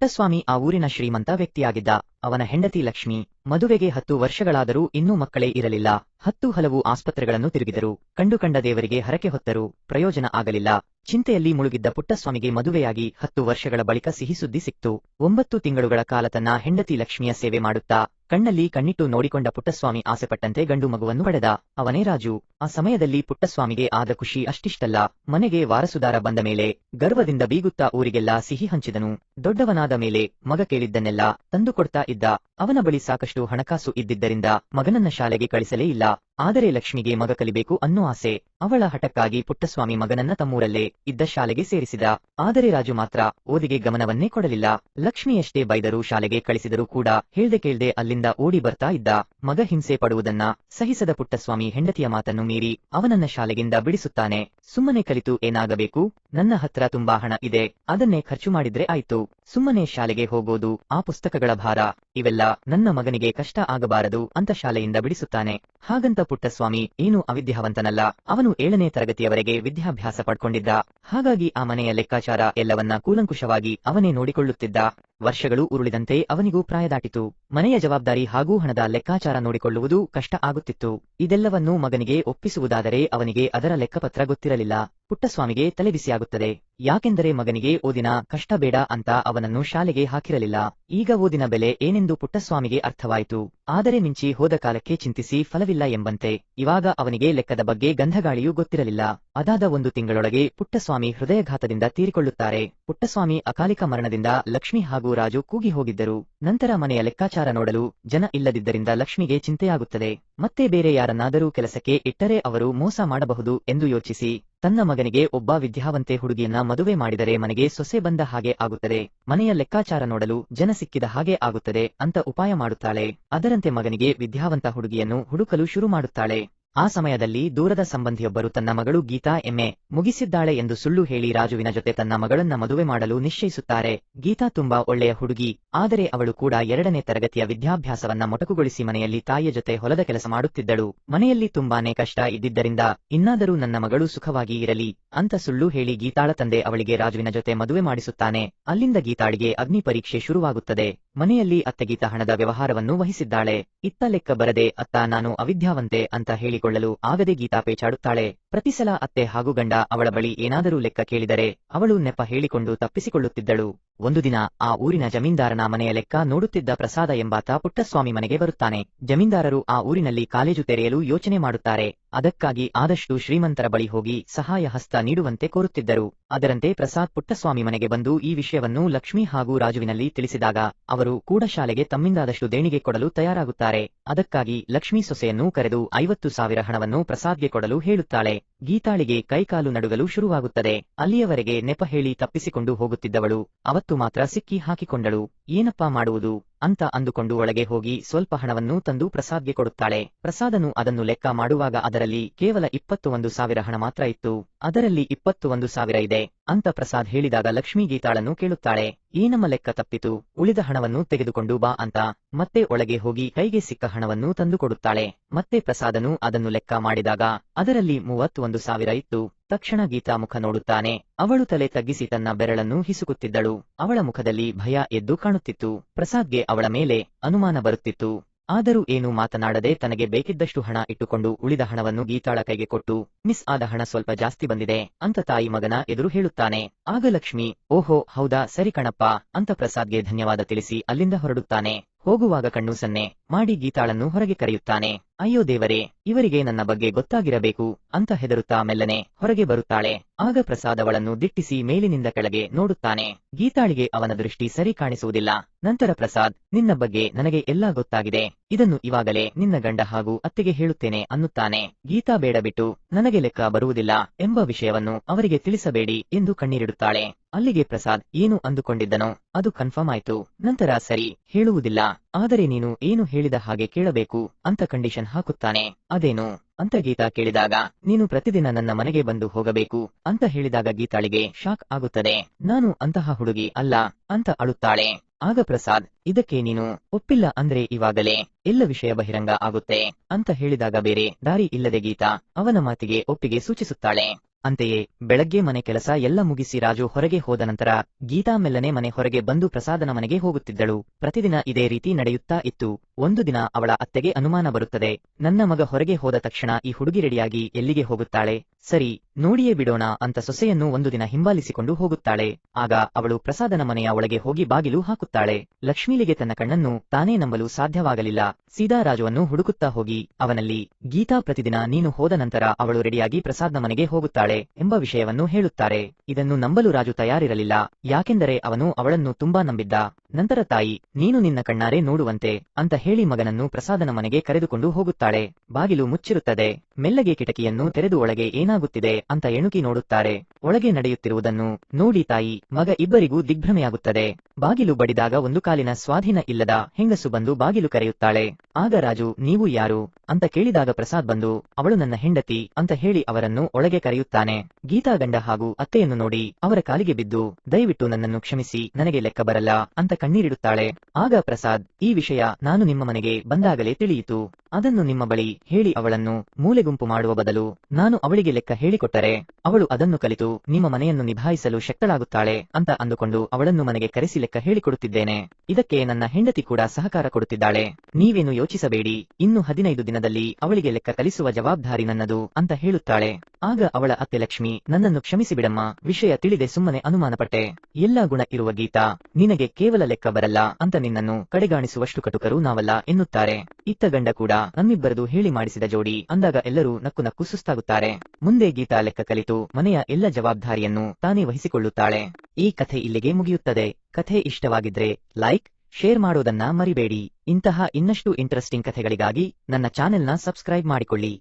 ಪುಟ್ಟಸ್ವಾಮಿ ಆ ಊರಿನ ಶ್ರೀಮಂತ ವ್ಯಕ್ತಿಯಾಗಿದ್ದ. ಅವನ ಹೆಂಡತಿ ಲಕ್ಷ್ಮಿ ಮದುವೆಗೆ ಹತ್ತು ವರ್ಷಗಳಾದರೂ ಇನ್ನೂ ಮಕ್ಕಳೇ ಇರಲಿಲ್ಲ. ಹತ್ತು ಹಲವು ಆಸ್ಪತ್ರೆಗಳನ್ನು ತಿರುಗಿದರು. ಕಂಡುಕಂಡ ದೇವರಿಗೆ ಹರಕೆ ಹೊತ್ತರು ಪ್ರಯೋಜನ ಆಗಲಿಲ್ಲ. ಚಿಂತೆಯಲ್ಲಿ ಮುಳುಗಿದ್ದ ಪುಟ್ಟಸ್ವಾಮಿಗೆ ಮದುವೆಯಾಗಿ ಹತ್ತು ವರ್ಷಗಳ ಬಳಿಕ ಸಿಹಿ ಸುದ್ದಿ ಸಿಕ್ತು. ಒಂಬತ್ತು ತಿಂಗಳುಗಳ ಕಾಲ ತನ್ನ ಹೆಂಡತಿ ಲಕ್ಷ್ಮಿಯ ಸೇವೆ ಮಾಡುತ್ತಾ ಕಣ್ಣಲ್ಲಿ ಕಣ್ಣಿಟ್ಟು ನೋಡಿಕೊಂಡ ಪುಟ್ಟಸ್ವಾಮಿ ಆಸೆಪಟ್ಟಂತೆ ಗಂಡು ಮಗುವನ್ನು ಪಡೆದ. ಅವನೇ ರಾಜು. ಆ ಸಮಯದಲ್ಲಿ ಪುಟ್ಟಸ್ವಾಮಿಗೆ ಆದ ಖುಷಿ ಅಷ್ಟಿಷ್ಟಲ್ಲ. ಮನೆಗೆ ವಾರಸುದಾರ ಬಂದ ಮೇಲೆ ಗರ್ವದಿಂದ ಬೀಗುತ್ತಾ ಊರಿಗೆಲ್ಲ ಸಿಹಿ ಹಂಚಿದನು. ದೊಡ್ಡವನಾದ ಮೇಲೆ ಮಗ ಕೇಳಿದ್ದನ್ನೆಲ್ಲ ತಂದುಕೊಡ್ತಾ ಇದ್ದ. ಅವನ ಬಳಿ ಸಾಕಷ್ಟು ಹಣಕಾಸು ಇದ್ದಿದ್ದರಿಂದ ಮಗನನ್ನ ಶಾಲೆಗೆ ಕಳಿಸಲೇ ಇಲ್ಲ. ಆದರೆ ಲಕ್ಷ್ಮಿಗೆ ಮಗ ಕಲಿಬೇಕು ಅನ್ನೋ ಆಸೆ. ಅವಳ ಹಠಕ್ಕಾಗಿ ಪುಟ್ಟಸ್ವಾಮಿ ಮಗನನ್ನ ತಮ್ಮೂರಲ್ಲೇ ಇದ್ದ ಶಾಲೆಗೆ ಸೇರಿಸಿದ. ಆದರೆ ರಾಜು ಮಾತ್ರ ಓದಿಗೆ ಗಮನವನ್ನೇ ಕೊಡಲಿಲ್ಲ. ಲಕ್ಷ್ಮಿಯಷ್ಟೇ ಬೈದರೂ ಶಾಲೆಗೆ ಕಳಿಸಿದರೂ ಕೂಡ ಹೇಳ್ದೆ ಕೇಳ್ದೆ ಅಲ್ಲಿಂದ ಓಡಿ ಬರ್ತಾ ಇದ್ದ. ಮಗ ಹಿಂಸೆ ಪಡುವುದನ್ನ ಸಹಿಸದ ಪುಟ್ಟಸ್ವಾಮಿ ಹೆಂಡತಿಯ ಮಾತನ್ನು ಮೀರಿ ಅವನನ್ನ ಶಾಲೆಗಿಂದ ಬಿಡಿಸುತ್ತಾನೆ. ಸುಮ್ಮನೆ ಕಲಿತು ಏನಾಗಬೇಕು? ನನ್ನ ಹತ್ರ ತುಂಬಾ ಹಣ ಇದೆ. ಅದನ್ನೇ ಖರ್ಚು ಮಾಡಿದ್ರೆ ಆಯ್ತು. ಸುಮ್ಮನೆ ಶಾಲೆಗೆ ಹೋಗೋದು, ಆ ಪುಸ್ತಕಗಳ ಭಾರ, ಇವೆಲ್ಲ ನನ್ನ ಮಗನಿಗೆ ಕಷ್ಟ ಆಗಬಾರದು ಅಂತ ಶಾಲೆಯಿಂದ ಬಿಡಿಸುತ್ತಾನೆ. ಹಾಗಂತ ಪುಟ್ಟಸ್ವಾಮಿ, ಏನು ಅವಿದ್ಯಾವಂತನಲ್ಲ. ಅವನು ಏಳನೇ ತರಗತಿಯವರೆಗೆ ವಿದ್ಯಾಭ್ಯಾಸ ಪಡ್ಕೊಂಡಿದ್ದ. ಹಾಗಾಗಿ ಆ ಮನೆಯ ಲೆಕ್ಕಾಚಾರ ಎಲ್ಲವನ್ನ ಕೂಲಂಕುಷವಾಗಿ ಅವನೇ ನೋಡಿಕೊಳ್ಳುತ್ತಿದ್ದ. ವರ್ಷಗಳು ಉರುಳಿದಂತೆ ಅವನಿಗೂ ಪ್ರಾಯದಾಟಿತು ಮನೆಯ ಜವಾಬ್ದಾರಿ ಹಾಗೂ ಹಣದ ಲೆಕ್ಕಾಚಾರ ನೋಡಿಕೊಳ್ಳುವುದು ಕಷ್ಟ ಆಗುತ್ತಿತ್ತು. ಇದೆಲ್ಲವನ್ನೂ ಮಗನಿಗೆ ಒಪ್ಪಿಸುವುದಾದರೆ ಅವನಿಗೆ ಅದರ ಲೆಕ್ಕಪತ್ರ ಗೊತ್ತಿರಲಿಲ್ಲ. ಪುಟ್ಟಸ್ವಾಮಿಗೆ ತಲೆಬಿಸಿಯಾಗುತ್ತದೆ. ಯಾಕೆಂದರೆ ಮಗನಿಗೆ ಓದಿನ ಕಷ್ಟಬೇಡ ಅಂತ ಅವನನ್ನು ಶಾಲೆಗೆ ಹಾಕಿರಲಿಲ್ಲ. ಈಗ ಓದಿನ ಬೆಲೆ ಏನೆಂದು ಪುಟ್ಟಸ್ವಾಮಿಗೆ ಅರ್ಥವಾಯಿತು. ಆದರೆ ಮಿಂಚಿ ಹೋದ ಕಾಲಕ್ಕೆ ಚಿಂತಿಸಿ ಫಲವಿಲ್ಲ ಎಂಬಂತೆ, ಇವಾಗ ಅವನಿಗೆ ಲೆಕ್ಕದ ಬಗ್ಗೆ ಗಂಧಗಾಳಿಯೂ ಗೊತ್ತಿರಲಿಲ್ಲ. ಅದಾದ ಒಂದು ತಿಂಗಳೊಳಗೆ ಪುಟ್ಟಸ್ವಾಮಿ ಹೃದಯಘಾತದಿಂದ ತೀರಿಕೊಳ್ಳುತ್ತಾರೆ. ಪುಟ್ಟಸ್ವಾಮಿ ಅಕಾಲಿಕ ಮರಣದಿಂದ ಲಕ್ಷ್ಮಿ ಹಾಗೂ ರಾಜು ಕೂಗಿ ಹೋಗಿದ್ದರು. ನಂತರ ಮನೆಯ ಲೆಕ್ಕಾಚಾರ ನೋಡಲು ಜನ ಇಲ್ಲದಿದ್ದರಿಂದ ಲಕ್ಷ್ಮಿಗೆ ಚಿಂತೆಯಾಗುತ್ತದೆ. ಮತ್ತೆ ಬೇರೆ ಯಾರನ್ನಾದರೂ ಕೆಲಸಕ್ಕೆ ಇಟ್ಟರೆ ಅವರು ಮೋಸ ಮಾಡಬಹುದು ಎಂದು ಯೋಚಿಸಿ, ತನ್ನ ಮಗನಿಗೆ ಒಬ್ಬ ವಿದ್ಯಾವಂತೆ ಹುಡುಗಿಯನ್ನ ಮದುವೆ ಮಾಡಿದರೆ ಮನೆಗೆ ಸೊಸೆ ಬಂದ ಹಾಗೆ ಆಗುತ್ತದೆ. ಮನೆಯ ಲೆಕ್ಕಾಚಾರ ನೋಡಲು ಜನ ಸಿಕ್ಕಿದ ಹಾಗೆ ಆಗುತ್ತದೆ ಅಂತ ಉಪಾಯ ಮಾಡುತ್ತಾಳೆ. ಅದರಂತೆ ಮಗನಿಗೆ ವಿದ್ಯಾವಂತ ಹುಡುಗಿಯನ್ನು ಹುಡುಕಲು ಶುರು ಮಾಡುತ್ತಾಳೆ. ಆ ಸಮಯದಲ್ಲಿ ದೂರದ ಸಂಬಂಧಿಯೊಬ್ಬರು ತನ್ನ ಮಗಳು ಗೀತಾ ಎಂಎ ಮುಗಿಸಿದ್ದಾಳೆ ಎಂದು ಸುಳ್ಳು ಹೇಳಿ ರಾಜುವಿನ ಜೊತೆ ತನ್ನ ಮಗಳನ್ನ ಮದುವೆ ಮಾಡಲು ನಿಶ್ಚಯಿಸುತ್ತಾರೆ. ಗೀತಾ ತುಂಬಾ ಒಳ್ಳೆಯ ಹುಡುಗಿ, ಆದರೆ ಅವಳು ಕೂಡ ಎರಡನೇ ತರಗತಿಯ ವಿದ್ಯಾಭ್ಯಾಸವನ್ನ ಮೊಟಕುಗೊಳಿಸಿ ಮನೆಯಲ್ಲಿ ತಾಯಿಯ ಜೊತೆ ಹೊಲದ ಕೆಲಸ ಮಾಡುತ್ತಿದ್ದಳು. ಮನೆಯಲ್ಲಿ ತುಂಬಾನೇ ಕಷ್ಟ ಇದ್ದಿದ್ದರಿಂದ ಇನ್ನಾದರೂ ನನ್ನ ಮಗಳು ಸುಖವಾಗಿ ಇರಲಿ. ಅಂತ ಸುಳ್ಳು ಹೇಳಿ ಗೀತಾಳ ತಂದೆ ಅವಳಿಗೆ ರಾಜುವಿನ ಜೊತೆ ಮದುವೆ ಮಾಡಿಸುತ್ತಾನೆ. ಅಲ್ಲಿಂದ ಗೀತಾಳಿಗೆ ಅಗ್ನಿ ಪರೀಕ್ಷೆ ಶುರುವಾಗುತ್ತದೆ. ಮನೆಯಲ್ಲಿ ಅತ್ತ ಗೀತಾ ಹಣದ ವ್ಯವಹಾರವನ್ನು ವಹಿಸಿದ್ದಾಳೆ. ಇತ್ತ ಲೆಕ್ಕ ಬರದೆ, ಅತ್ತ, ನಾನು ಅವಿದ್ಯಾವಂತೆ ಅಂತ ಹೇಳಿಕೊಳ್ಳಲು ಆಗದೆ ಗೀತಾ ಪೇಚಾಡುತ್ತಾಳೆ. ಪ್ರತಿಸಲ ಅತ್ತೆ ಹಾಗೂ ಗಂಡ ಅವಳ ಬಳಿ ಏನಾದರೂ ಲೆಕ್ಕ ಕೇಳಿದರೆ, ಅವಳು ನೆಪ ಹೇಳಿಕೊಂಡು ತಪ್ಪಿಸಿಕೊಳ್ಳುತ್ತಿದ್ದಳು. ಒಂದು ದಿನ ಆ ಊರಿನ ಜಮೀನ್ದಾರನ ಮನೆಯ ಲೆಕ್ಕ ನೋಡುತ್ತಿದ್ದ ಪ್ರಸಾದ ಎಂಬಾತ ಪುಟ್ಟಸ್ವಾಮಿ ಮನೆಗೆ ಬರುತ್ತಾನೆ. ಜಮೀನ್ದಾರರು ಆ ಊರಿನಲ್ಲಿ ಕಾಲೇಜು ತೆರೆಯಲು ಯೋಚನೆ ಮಾಡುತ್ತಾರೆ. ಅದಕ್ಕಾಗಿ ಆದಷ್ಟು ಶ್ರೀಮಂತರ ಬಳಿ ಹೋಗಿ ಸಹಾಯ ಹಸ್ತ ನೀಡುವಂತೆ ಕೋರುತ್ತಿದ್ದರು. ಅದರಂತೆ ಪ್ರಸಾದ್ ಪುಟ್ಟಸ್ವಾಮಿ ಮನೆಗೆ ಬಂದು ಈ ವಿಷಯವನ್ನು ಲಕ್ಷ್ಮಿ ಹಾಗೂ ರಾಜುವಿನಲ್ಲಿ ತಿಳಿಸಿದಾಗ ಅವರು ಕೂಡ ಶಾಲೆಗೆ ತಮ್ಮಿಂದಾದಷ್ಟು ದೇಣಿಗೆ ಕೊಡಲು ತಯಾರಾಗುತ್ತಾರೆ. ಅದಕ್ಕಾಗಿ ಲಕ್ಷ್ಮೀ ಸೊಸೆಯನ್ನು ಕರೆದು ಐವತ್ತು ಸಾವಿರ ಹಣವನ್ನು ಪ್ರಸಾದ್ಗೆ ಕೊಡಲು ಹೇಳುತ್ತಾಳೆ. ಗೀತಾಳಿಗೆ ಕೈಕಾಲು ನಡುಗಲು ಶುರುವಾಗುತ್ತದೆ. ಅಲ್ಲಿಯವರೆಗೆ ನೆಪ ಹೇಳಿ ತಪ್ಪಿಸಿಕೊಂಡು ಹೋಗುತ್ತಿದ್ದವಳು. ಅವತ್ತು ಮಾತ್ರ ಸಿಕ್ಕಿ ಹಾಕಿಕೊಂಡಳು. ಏನಪ್ಪಾ ಮಾಡುವುದು? ಅಂತ ಅಂದುಕೊಂಡು ಒಳಗೆ ಹೋಗಿ ಸ್ವಲ್ಪ ಹಣವನ್ನು ತಂದು ಪ್ರಸಾದ್ಗೆ ಕೊಡುತ್ತಾಳೆ. ಪ್ರಸಾದನು ಅದನ್ನು ಲೆಕ್ಕ ಮಾಡುವಾಗ ಅದರಲ್ಲಿ ಕೇವಲ ಇಪ್ಪತ್ತು ಒಂದು ಸಾವಿರ ಹಣ ಮಾತ್ರ ಇತ್ತು. ಅದರಲ್ಲಿ ಇಪ್ಪತ್ತು ಒಂದು ಸಾವಿರ ಇದೆ ಅಂತ ಪ್ರಸಾದ್ ಹೇಳಿದಾಗ ಲಕ್ಷ್ಮೀ ಗೀತಾಳನ್ನು ಕೇಳುತ್ತಾಳೆ. ನಮ್ಮ ಲೆಕ್ಕ ತಪ್ಪಿತು. ಉಳಿದ ಹಣವನ್ನು ತೆಗೆದುಕೊಂಡು ಬಾ ಅಂತ ಮತ್ತೆ ಒಳಗೆ ಹೋಗಿ ಕೈಗೆ ಸಿಕ್ಕ ಹಣವನ್ನು ತಂದುಕೊಡುತ್ತಾಳೆ ಮತ್ತೆ ಪ್ರಸಾದನು ಅದನ್ನು ಲೆಕ್ಕ ಮಾಡಿದಾಗ ಅದರಲ್ಲಿ ಮೂವತ್ತೊಂದು ಸಾವಿರ ಇತ್ತು. ತಕ್ಷಣ ಗೀತಾ ಮುಖ ನೋಡುತ್ತಾನೆ. ಅವಳು ತಲೆ ತಗ್ಗಿಸಿ ತನ್ನ ಬೆರಳನ್ನು ಹಿಸುಕುತ್ತಿದ್ದಳು. ಅವಳ ಮುಖದಲ್ಲಿ ಭಯ ಎದ್ದು ಕಾಣುತ್ತಿತ್ತು. ಪ್ರಸಾದ್ಗೆ ಅವಳ ಮೇಲೆ ಅನುಮಾನ ಬರುತ್ತಿತ್ತು. ಆದರೂ ಏನು ಮಾತನಾಡದೆ ತನಗೆ ಬೇಕಿದ್ದಷ್ಟು ಹಣ ಇಟ್ಟುಕೊಂಡು ಉಳಿದ ಹಣವನ್ನು ಗೀತಾಳ ಕೈಗೆ ಕೊಟ್ಟು, ಮಿಸ್ ಆದ ಹಣ ಸ್ವಲ್ಪ ಜಾಸ್ತಿ ಬಂದಿದೆ ಅಂತ ತಾಯಿ ಮಗನ ಎದುರು ಹೇಳುತ್ತಾನೆ. ಆಗ ಲಕ್ಷ್ಮಿ, ಓಹೋ, ಹೌದಾ, ಸರಿ ಕಣಪ್ಪ ಅಂತ ಪ್ರಸಾದ್ಗೆ ಧನ್ಯವಾದ ತಿಳಿಸಿ ಅಲ್ಲಿಂದ ಹೊರಡುತ್ತಾನೆ. ಹೋಗುವಾಗ ಕಣ್ಣು ಸನ್ನೆ ಮಾಡಿ ಗೀತಾಳನ್ನು ಹೊರಗೆ ಕರೆಯುತ್ತಾನೆ. ಅಯ್ಯೋ ದೇವರೇ ಇವರಿಗೆ ನನ್ನ ಬಗ್ಗೆ ಗೊತ್ತಾಗಿರಬೇಕು ಅಂತ ಹೆದರುತ್ತಾ ಮೆಲ್ಲನೆ ಹೊರಗೆ ಬರುತ್ತಾಳೆ. ಆಗ ಪ್ರಸಾದವಳನ್ನು ದಿಟ್ಟಿಸಿ ಮೇಲಿನಿಂದ ಕೆಳಗೆ ನೋಡುತ್ತಾನೆ. ಗೀತಾಳಿಗೆ ಅವನ ದೃಷ್ಟಿ ಸರಿ ಕಾಣಿಸುವುದಿಲ್ಲ. ನಂತರ ಪ್ರಸಾದ್, ನಿನ್ನ ಬಗ್ಗೆ ನನಗೆ ಎಲ್ಲಾ ಗೊತ್ತಾಗಿದೆ. ಇದನ್ನು ಇವಾಗಲೇ ನಿನ್ನ ಗಂಡ ಹಾಗೂ ಅತ್ತೆಗೆ ಹೇಳುತ್ತೇನೆ ಅನ್ನುತ್ತಾನೆ. ಗೀತಾ ಬೇಡ ಬಿಟ್ಟು ನನಗೆ ಲೆಕ್ಕ ಬರುವುದಿಲ್ಲ ಎಂಬ ವಿಷಯವನ್ನು ಅವರಿಗೆ ತಿಳಿಸಬೇಡಿ ಎಂದು ಕಣ್ಣೀರಿಡುತ್ತಾಳೆ. ಅಲ್ಲಿಗೆ ಪ್ರಸಾದ್, ಏನು ಅಂದುಕೊಂಡಿದ್ದನೋ ಅದು ಕನ್ಫರ್ಮ್ ಆಯ್ತು. ನಂತರ ಸರಿ, ಹೇಳುವುದಿಲ್ಲ. ಆದರೆ ನೀನು ಏನು ಹೇಳಿದ ಹಾಗೆ ಕೇಳಬೇಕು ಅಂತ ಕಂಡೀಷನ್ ಹಾಕುತ್ತಾನೆ. ಅದೇನು ಅಂತ ಗೀತಾ ಕೇಳಿದಾಗ, ನೀನು ಪ್ರತಿದಿನ ನನ್ನ ಮನೆಗೆ ಬಂದು ಹೋಗಬೇಕು ಅಂತ ಹೇಳಿದಾಗ ಗೀತಾಳಿಗೆ ಶಾಕ್ ಆಗುತ್ತದೆ. ನಾನು ಅಂತಹ ಹುಡುಗಿ ಅಲ್ಲ ಅಂತ ಅಳುತ್ತಾಳೆ. ಆಗ ಪ್ರಸಾದ್, ಇದಕ್ಕೆ ನೀನು ಒಪ್ಪಿಲ್ಲ ಅಂದ್ರೆ ಇವಾಗಲೇ ಎಲ್ಲ ವಿಷಯ ಬಹಿರಂಗ ಆಗುತ್ತೆ ಅಂತ ಹೇಳಿದಾಗ ಬೇರೆ ದಾರಿ ಇಲ್ಲದೆ ಗೀತಾ ಅವನ ಮಾತಿಗೆ ಒಪ್ಪಿಗೆ ಸೂಚಿಸುತ್ತಾಳೆ. ಅಂತೆಯೇ ಬೆಳಗ್ಗೆ ಮನೆ ಕೆಲಸ ಎಲ್ಲ ಮುಗಿಸಿ ರಾಜು ಹೊರಗೆ ಹೋದ ನಂತರ ಗೀತಾ ಮೆಲ್ಲನೆ ಮನೆ ಹೊರಗೆ ಬಂದು ಪ್ರಸಾದನ ಮನೆಗೆ ಹೋಗುತ್ತಿದ್ದಳು. ಪ್ರತಿದಿನ ಇದೇ ರೀತಿ ನಡೆಯುತ್ತಾ ಇತ್ತು. ಒಂದು ದಿನ ಅವಳ ಅತ್ತೆಗೆ ಅನುಮಾನ ಬರುತ್ತದೆ. ನನ್ನ ಮಗ ಹೊರಗೆ ಹೋದ ತಕ್ಷಣ ಈ ಹುಡುಗಿ ರೆಡಿಯಾಗಿ ಎಲ್ಲಿಗೆ ಹೋಗುತ್ತಾಳೆ? ಸರಿ, ನೋಡಿಯೇ ಬಿಡೋಣ ಅಂತ ಸೊಸೆಯನ್ನು ಒಂದು ದಿನ ಹಿಂಬಾಲಿಸಿಕೊಂಡು ಹೋಗುತ್ತಾಳೆ. ಆಗ ಅವಳು ಪ್ರಸಾದನ ಮನೆಯ ಒಳಗೆ ಹೋಗಿ ಬಾಗಿಲು ಹಾಕುತ್ತಾಳೆ. ಲಕ್ಷ್ಮೀಲಿಗೆ ತನ್ನ ಕಣ್ಣನ್ನು ತಾನೇ ನಂಬಲು ಸಾಧ್ಯವಾಗಲಿಲ್ಲ. ಸೀದಾ ರಾಜುವನ್ನು ಹುಡುಕುತ್ತಾ ಹೋಗಿ, ಅವನಲ್ಲಿ, ಗೀತಾ ಪ್ರತಿದಿನ ನೀನು ಹೋದ ನಂತರ ಅವಳು ರೆಡಿಯಾಗಿ ಪ್ರಸಾದ್ನ ಮನೆಗೆ ಹೋಗುತ್ತಾಳೆ ಎಂಬ ವಿಷಯವನ್ನು ಹೇಳುತ್ತಾರೆ. ಇದನ್ನು ನಂಬಲು ರಾಜು ತಯಾರಿರಲಿಲ್ಲ, ಯಾಕೆಂದರೆ ಅವನು ಅವಳನ್ನು ತುಂಬಾ ನಂಬಿದ್ದ. ನಂತರ ತಾಯಿ, ನೀನು ನಿನ್ನ ಕಣ್ಣಾರೆ ನೋಡುವಂತೆ, ಅಂತ ಹೇಳಿ ಮಗನನ್ನು ಪ್ರಸಾದನ ಮನೆಗೆ ಕರೆದುಕೊಂಡು ಹೋಗುತ್ತಾಳೆ. ಬಾಗಿಲು ಮುಚ್ಚಿರುತ್ತದೆ. ಮೆಲ್ಲಗೆ ಕಿಟಕಿಯನ್ನು ತೆರೆದು ಒಳಗೆ ಏನಾಗುತ್ತಿದೆ ಅಂತ ಎಣುಕಿ ನೋಡುತ್ತಾರೆ. ಒಳಗೆ ನಡೆಯುತ್ತಿರುವುದನ್ನು ನೋಡಿ ತಾಯಿ, ಮಗ ಇಬ್ಬರಿಗೂ ದಿಗ್ಭ್ರಮೆಯಾಗುತ್ತದೆ. ಬಾಗಿಲು ಬಡಿದಾಗ ಒಂದು ಕಾಲಿನ ಸ್ವಾಧೀನ ಇಲ್ಲದ ಹೆಂಗಸು ಬಂದು ಬಾಗಿಲು ಕರೆಯುತ್ತಾಳೆ. ಆಗ ರಾಜು, ನೀವು ಯಾರು? ಅಂತ ಕೇಳಿದಾಗ ಪ್ರಸಾದ್ ಬಂದು, ಅವಳು ನನ್ನ ಹೆಂಡತಿ ಅಂತ ಹೇಳಿ ಅವರನ್ನು ಒಳಗೆ ಕರೆಯುತ್ತಾನೆ. ಗೀತಾ ಗಂಡ ಹಾಗೂ ಅತ್ತೆಯನ್ನು ನೋಡಿ ಅವರ ಕಾಲಿಗೆ ಬಿದ್ದು, ದಯವಿಟ್ಟು ನನ್ನನ್ನು ಕ್ಷಮಿಸಿ, ನನಗೆ ಲೆಕ್ಕ ಬರಲ್ಲ ಅಂತ ಕಣ್ಣೀರಿಡುತ್ತಾಳೆ. ಆಗ ಪ್ರಸಾದ್, ಈ ವಿಷಯ ನಾನು ನಿಮ್ಮ ಮನೆಗೆ ಬಂದಾಗಲೇ ತಿಳಿಯಿತು. ಅದನ್ನು ನಿಮ್ಮ ಬಳಿ ಹೇಳಿ ಅವಳನ್ನು ಮೂಲೆಗುಂಪು ಮಾಡುವ ಬದಲು ನಾನು ಅವಳಿಗೆ ಲೆಕ್ಕ ಹೇಳಿಕೊಟ್ಟರೆ, ಅವಳು ಅದನ್ನು ಕಲಿತು ನಿಮ್ಮ ಮನೆಯನ್ನು ನಿಭಾಯಿಸಲು ಶಕ್ತಳಾಗುತ್ತಾಳೆ ಅಂತ ಅಂದುಕೊಂಡು ಅವಳನ್ನು ಮನೆಗೆ ಕರೆಸಿ ಲೆಕ್ಕ ಹೇಳಿಕೊಡುತ್ತಿದ್ದೇನೆ. ಇದಕ್ಕೆ ನನ್ನ ಹೆಂಡತಿ ಕೂಡ ಸಹಕಾರ ಕೊಡುತ್ತಿದ್ದಾಳೆ. ನೀವೇನು ಯೋಚಿಸಬೇಡಿ, ಇನ್ನು ಹದಿನೈದು ದಿನದಲ್ಲಿ ಅವಳಿಗೆ ಲೆಕ್ಕ ಕಲಿಸುವ ಜವಾಬ್ದಾರಿ ನನ್ನದು ಅಂತ ಹೇಳುತ್ತಾಳೆ. ಆಗ ಅವಳ ಅತ್ತೆ ಲಕ್ಷ್ಮಿ, ನನ್ನನ್ನು ಕ್ಷಮಿಸಿ ಬಿಡಮ್ಮ, ವಿಷಯ ತಿಳಿದೆ ಸುಮ್ಮನೆ ಅನುಮಾನಪಟ್ಟೆ. ಎಲ್ಲಾ ಗುಣ ಇರುವ ಗೀತಾ, ನಿನಗೆ ಕೇವಲ ಲೆಕ್ಕ ಬರಲ್ಲ ಅಂತ ನಿನ್ನನ್ನು ಕಡೆಗಾಣಿಸುವಷ್ಟು ಕಟುಕರು ನಾವಲ್ಲ ಎನ್ನುತ್ತಾರೆ. ಇತ್ತ ಗಂಡ ಕೂಡ ನಮ್ಮಿಬ್ಬರದು ಹೇಳಿ ಮಾಡಿಸಿದ ಜೋಡಿ ಅಂದಾಗ ಎಲ್ಲರೂ ನಕ್ಕು ನಕ್ಕು ಸುಸ್ತಾಗುತ್ತಾರೆ. ಮುಂದೆ ಗೀತಾ ಲೆಕ್ಕ ಕಲಿತು ಮನೆಯ ಎಲ್ಲ ಜವಾಬ್ದಾರಿಯನ್ನು ತಾನೇ ವಹಿಸಿಕೊಳ್ಳುತ್ತಾಳೆ. ಈ ಕಥೆ ಇಲ್ಲಿಗೆ ಮುಗಿಯುತ್ತದೆ. ಕಥೆ ಇಷ್ಟವಾಗಿದ್ರೆ ಲೈಕ್, ಶೇರ್ ಮಾಡೋದನ್ನ ಮರಿಬೇಡಿ. ಇಂತಹ ಇನ್ನಷ್ಟು ಇಂಟ್ರೆಸ್ಟಿಂಗ್ ಕಥೆಗಳಿಗಾಗಿ ನನ್ನ ಚಾನೆಲ್ನ ಸಬ್ಸ್ಕ್ರೈಬ್ ಮಾಡಿಕೊಳ್ಳಿ.